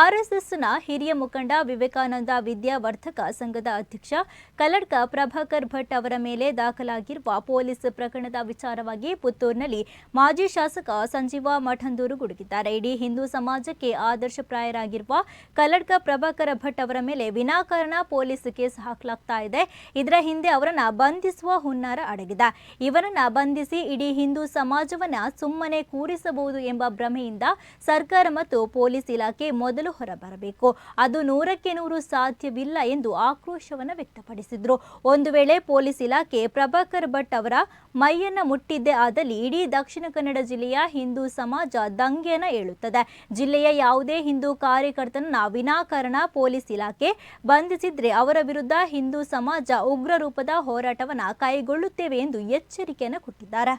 ಆರ್ಎಸ್ಎಸ್ನ ಹಿರಿಯ ಮುಖಂಡ ವಿವೇಕಾನಂದ ವಿದ್ಯಾವರ್ಧಕ ಸಂಘದ ಅಧ್ಯಕ್ಷ ಕಲ್ಲಡ್ಕ ಪ್ರಭಾಕರ್ ಭಟ್ ಅವರ ಮೇಲೆ ದಾಖಲಾಗಿರುವ ಪೊಲೀಸ್ ಪ್ರಕರಣದ ವಿಚಾರವಾಗಿ ಪುತ್ತೂರಿನಲ್ಲಿ ಮಾಜಿ ಶಾಸಕ ಸಂಜೀವ ಮಠಂದೂರು ಗುಡುಗಿದ್ದಾರೆ. ಇಡೀ ಹಿಂದೂ ಸಮಾಜಕ್ಕೆ ಆದರ್ಶಪ್ರಾಯರಾಗಿರುವ ಕಲ್ಲಡ್ಕ ಪ್ರಭಾಕರ ಭಟ್ ಅವರ ಮೇಲೆ ವಿನಾಕಾರಣ ಪೊಲೀಸ್ ಕೇಸ್ ಹಾಕಲಾಗ್ತಾ ಇದೆ. ಇದರ ಹಿಂದೆ ಅವರನ್ನ ಬಂಧಿಸುವ ಹುನ್ನಾರ ಅಡಗಿದೆ. ಇವರನ್ನ ಬಂಧಿಸಿ ಇಡೀ ಹಿಂದೂ ಸಮಾಜವನ್ನ ಸುಮ್ಮನೆ ಕೂರಿಸಬಹುದು ಎಂಬ ಭ್ರಮೆಯಿಂದ ಸರ್ಕಾರ ಮತ್ತು ಪೊಲೀಸ್ ಇಲಾಖೆ ಮೊದಲು ಹೊರಬರಬೇಕು. ಅದು ನೂರಕ್ಕೆ ನೂರು ಸಾಧ್ಯವಿಲ್ಲ ಎಂದು ಆಕ್ರೋಶವನ್ನು ವ್ಯಕ್ತಪಡಿಸಿದರು. ಒಂದು ವೇಳೆ ಪೊಲೀಸ್ ಇಲಾಖೆ ಪ್ರಭಾಕರ್ ಭಟ್ ಅವರ ಮೈಯನ್ನ ಮುಟ್ಟಿದ್ದೇ ಆದಲ್ಲಿ ಇಡೀ ದಕ್ಷಿಣ ಕನ್ನಡ ಜಿಲ್ಲೆಯ ಹಿಂದೂ ಸಮಾಜ ದಂಗೆಯನ್ನ ಏಳುತ್ತದೆ. ಜಿಲ್ಲೆಯ ಯಾವುದೇ ಹಿಂದೂ ಕಾರ್ಯಕರ್ತನನ್ನ ವಿನಾಕಾರಣ ಪೊಲೀಸ್ ಇಲಾಖೆ ಬಂಧಿಸಿದ್ರೆ ಅವರ ವಿರುದ್ಧ ಹಿಂದೂ ಸಮಾಜ ಉಗ್ರ ರೂಪದ ಹೋರಾಟವನ್ನ ಕೈಗೊಳ್ಳುತ್ತೇವೆ ಎಂದು ಎಚ್ಚರಿಕೆಯನ್ನು ಕೊಟ್ಟಿದ್ದಾರೆ.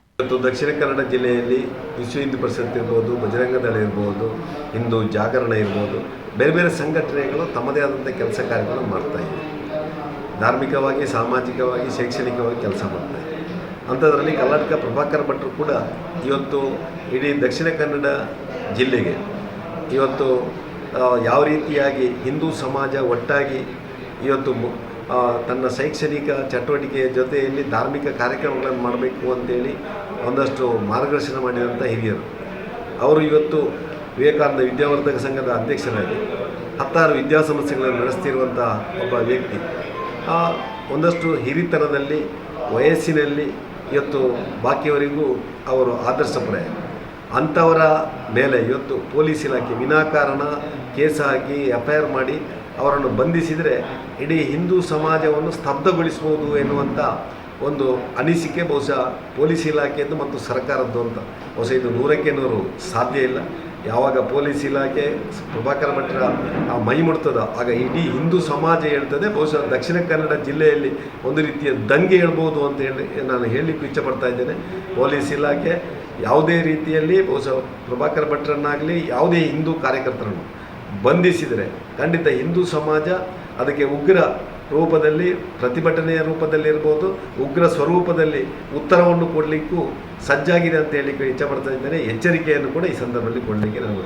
ದಕ್ಷಿಣ ಕನ್ನಡ ಜಿಲ್ಲೆಯಲ್ಲಿ ವಿಶ್ವ ಹಿಂದೂ ಪರಿಷತ್ ಇರ್ಬೋದು ಬಜರಂಗ ದಳ ಇರ್ಬೋದು, ಹಿಂದೂ ಜಾಗರಣ ಇರ್ಬೋದು, ಬೇರೆ ಬೇರೆ ಸಂಘಟನೆಗಳು ತಮ್ಮದೇ ಆದಂತಹ ಕೆಲಸ ಕಾರ್ಯಗಳನ್ನು ಮಾಡ್ತಾ ಇವೆ. ಧಾರ್ಮಿಕವಾಗಿ, ಸಾಮಾಜಿಕವಾಗಿ, ಶೈಕ್ಷಣಿಕವಾಗಿ ಕೆಲಸ ಮಾಡ್ತಾ ಇವೆ. ಅಂಥದ್ರಲ್ಲಿ ಕರ್ನಾಟಕ ಪ್ರಭಾಕರ್ ಭಟ್ರು ಕೂಡ ಇವತ್ತು ಇಡೀ ದಕ್ಷಿಣ ಕನ್ನಡ ಜಿಲ್ಲೆಗೆ ಇವತ್ತು ಯಾವ ರೀತಿಯಾಗಿ ಹಿಂದೂ ಸಮಾಜ ಒಟ್ಟಾಗಿ ಇವತ್ತು ತನ್ನ ಶೈಕ್ಷಣಿಕ ಚಟುವಟಿಕೆಯ ಜೊತೆಯಲ್ಲಿ ಧಾರ್ಮಿಕ ಕಾರ್ಯಕ್ರಮಗಳನ್ನು ಮಾಡಬೇಕು ಅಂತೇಳಿ ಒಂದಷ್ಟು ಮಾರ್ಗದರ್ಶನ ಮಾಡಿದಂಥ ಹಿರಿಯರು. ಅವರು ಇವತ್ತು ವಿವೇಕಾನಂದ ವಿದ್ಯಾವರ್ಧಕ ಸಂಘದ ಅಧ್ಯಕ್ಷರಾಗಿ ಹತ್ತಾರು ವಿದ್ಯಾಸಂಸ್ಥೆಗಳನ್ನು ನಡೆಸ್ತಿರುವಂಥ ಒಬ್ಬ ವ್ಯಕ್ತಿ. ಒಂದಷ್ಟು ಹಿರಿತನದಲ್ಲಿ, ವಯಸ್ಸಿನಲ್ಲಿ ಇವತ್ತು ಬಾಕಿಯವರಿಗೂ ಅವರು ಆದರ್ಶಪ್ರಾಯ ಅಂಥವರ ಮೇಲೆ ಇವತ್ತು ಪೊಲೀಸ್ ಇಲಾಖೆ ವಿನಾಕಾರಣ ಕೇಸ್ ಹಾಕಿ ಎಫ್ ಐ ಆರ್ ಮಾಡಿ ಅವರನ್ನು ಬಂಧಿಸಿದರೆ ಇಡೀ ಹಿಂದೂ ಸಮಾಜವನ್ನು ಸ್ತಬ್ಧಗೊಳಿಸಬಹುದು ಎನ್ನುವಂಥ ಒಂದು ಅನಿಸಿಕೆ ಬಹುಶಃ ಪೊಲೀಸ್ ಇಲಾಖೆಯದ್ದು ಮತ್ತು ಸರ್ಕಾರದ್ದು ಅಂತ. ಬಹುಶಃ ಇದು ನೂರಕ್ಕೆ ನೂರು ಸಾಧ್ಯ ಇಲ್ಲ. ಯಾವಾಗ ಪೊಲೀಸ್ ಇಲಾಖೆ ಪ್ರಭಾಕರ ಭಟ್ರ ಆ ಮೈ ಮುಡ್ತದ ಆಗ ಇಡೀ ಹಿಂದೂ ಸಮಾಜ ಹೇಳ್ತದೆ, ಬಹುಶಃ ದಕ್ಷಿಣ ಕನ್ನಡ ಜಿಲ್ಲೆಯಲ್ಲಿ ಒಂದು ರೀತಿಯ ದಂಗೆ ಹೇಳ್ಬೋದು ಅಂತ ಹೇಳಿ ನಾನು ಹೇಳಲಿಕ್ಕೆ ಇಚ್ಛಪಡ್ತಾ ಇದ್ದೇನೆ. ಪೊಲೀಸ್ ಇಲಾಖೆ ಯಾವುದೇ ರೀತಿಯಲ್ಲಿ ಬಹುಶಃ ಪ್ರಭಾಕರ್ ಭಟ್ರನ್ನಾಗಲಿ ಯಾವುದೇ ಹಿಂದೂ ಕಾರ್ಯಕರ್ತರನ್ನು ಬಂಧಿಸಿದರೆ ಖಂಡಿತ ಹಿಂದೂ ಸಮಾಜ ಅದಕ್ಕೆ ಉಗ್ರ ರೂಪದಲ್ಲಿ, ಪ್ರತಿಭಟನೆಯ ರೂಪದಲ್ಲಿ ಇರ್ಬೋದು, ಉಗ್ರ ಸ್ವರೂಪದಲ್ಲಿ ಉತ್ತರವನ್ನು ಕೊಡಲಿಕ್ಕೂ ಸಜ್ಜಾಗಿದೆ ಅಂತ ಹೇಳಲಿಕ್ಕೆ ಇಚ್ಛಪಡ್ತಾ ಇದ್ದೇನೆ ಎಚ್ಚರಿಕೆಯನ್ನು ಕೂಡ ಈ ಸಂದರ್ಭದಲ್ಲಿ ಕೊಡಲಿಕ್ಕೆ ನಾನು